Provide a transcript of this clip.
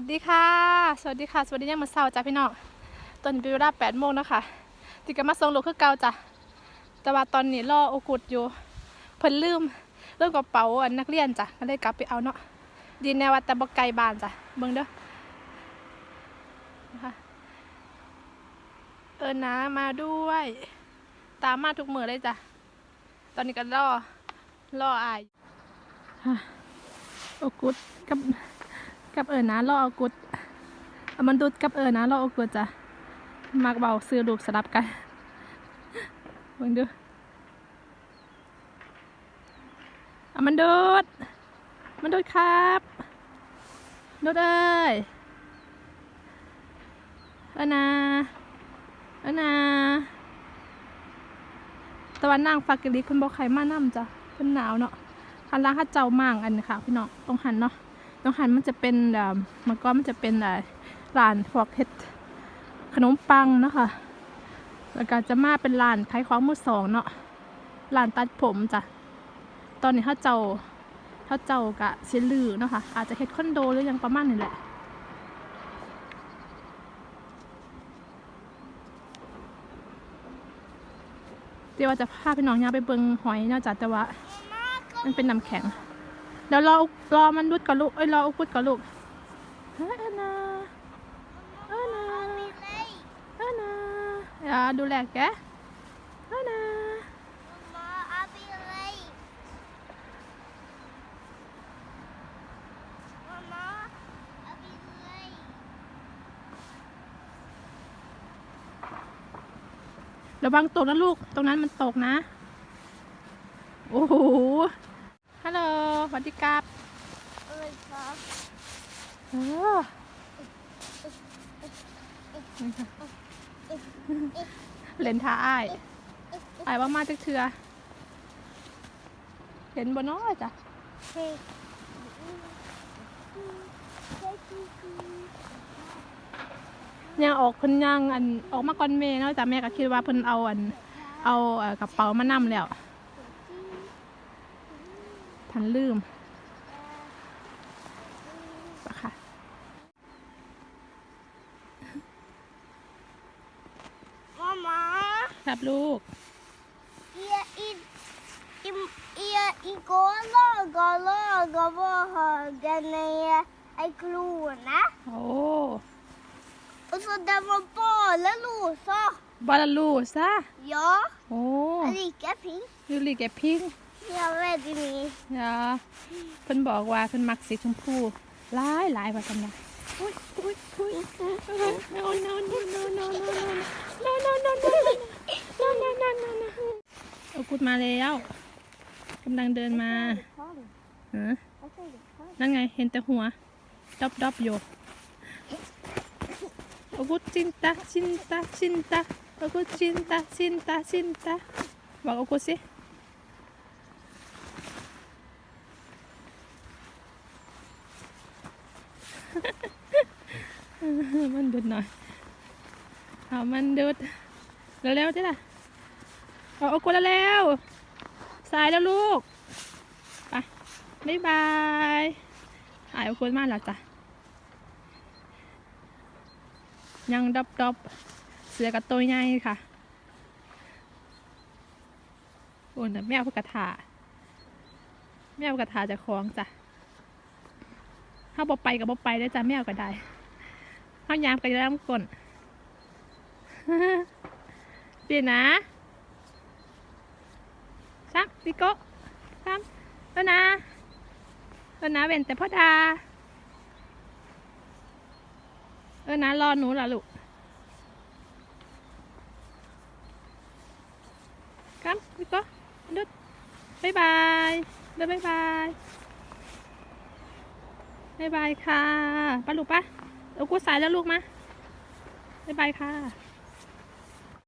วัสดีค่ะ สวัสดีค่ะ สวัสดียามมื้อเช้าจ้ะพี่น้องตอนนี้เป็นเวลา8โมงนะคะติกมาส่งลูกคือเก่าจ้ะแต่ว่าตอนนี้รอโอกุดอยู่ เพิ่นลืมเรื่องกระเป๋าอันนักเรียนจ้ะก็เลยกลับไปเอาเนาะดีแนว่าแต่บ่ไกลบานจ้ะเบิ่งเด้อนะคะเออนะมาด้วย ตามมาทุกมือเลยจ้ะตอนนี้ก็รอรออายโอกุดกับ กับเอิญนะรอเอากุดมันดูดกับเอิญนะรอเอากุดจ้ะมักเบาซื้อรูปสลับกันเบิ่งดูมันดูดมันดูดครับดูดเอ้ยเอิญนะเอิญนะตะวันนางฟากกิลิคุณบอกใครมานํจ้ะเป็นหนาวเนาะคันล้างข้าเจ้ามั่งอันนี้ค่ะ พี่น้องต้องหันเนาะ ตรงหันมันจะเป็นมันก็มันจะเป็นร้านพวกเฮ็ดขนมปังเนาะคะแล้วก็จะมาเป็นร้านขายของมือสองเนาะร้านตัดผมจ้ะตอนนี้ถ้าเจ้าถ้าเจ้ากะเชลือเนาะค่ะอาจจะเฮ็ดคอนโดหรือยังประมาณนี้แหละเดี๋ยวว่าจะพาพี่น้องยาไปเบิงหอยเนาะจ้ะแต่ว่ามันเป็นน้ำแข็ง เดี๋ยวรอรอมันรุดก่อนลูกเอ้ยรออุกุดก่อนลูกเฮ้ยอานาอานาอานาอย่าดูแลแกอานาระวังตกนะลูก ตรงนั้นมันตกนะ โอ้โห ฮัลโหลสวัสดีครับเออเล่นท้าอ้ายอ้ายว่ามาจากเถือเห็นบนน้อยจ้ะยังออกเพิ่นยังอันออกมาก่อนแม่เนาะจ้ะแม่ก็คิดว่าเพิ่นเอาอัน เอาเอ่อกระเป๋ามานำแล้ว ฉันลืมปะค่ะมามาครับลูก Hier in, im, hier i går laga, laga barhagen ei klone. Åh. Og så det var bare loser. Bare loser? Ja. Åh. Jeg liker pink. Du liker pink? Lika pink. ยูริแกพิง Jag är väldigt min. ยาเพิ่นบอกว่าเพิ่นมักสีชมพูหลายหลายว่าซั่นนะอุ้ยอุ้ยอุ้ย no no no no no no no no no no no no no no no no เอากุดมาแล้วกำลังเดินมาฮะนั่นไงเห็นแต่หัวดอบดอบอยู่เอากุดจินตาจินตาจินตาเอากุดจินตาจินตาจินตาบอกเอากุดสิ มันดุดหน่อยเอามันดุดเร็วๆที่ล่ะเอาเอากุดเร็วสายแล้วลูกไปบ๊ายบายหายเอากุดมากแล้วจ้ะยังดอบดอบๆเสือกับตัวใหญ่ค่ะโอ้ยแมวกระถาแมวกระถาจะคล้องจ้ะ ถ้าบอไปกับบอไปได้จ้ะแมวก็ได้ข้าวยามก็จะต้องกลนเปลี่ยนนะซักพี่โก้ซักแล้วนะแล้วนะเว้นแต่พ่อดา เออนะรอหนูเหรอลูกครับพี่โก้ดุดบ๊ายบายเดินบ๊ายบาย บายบายค่ะป้าลูกปะเอากูสายแล้วลูกมาบายบายค่ะ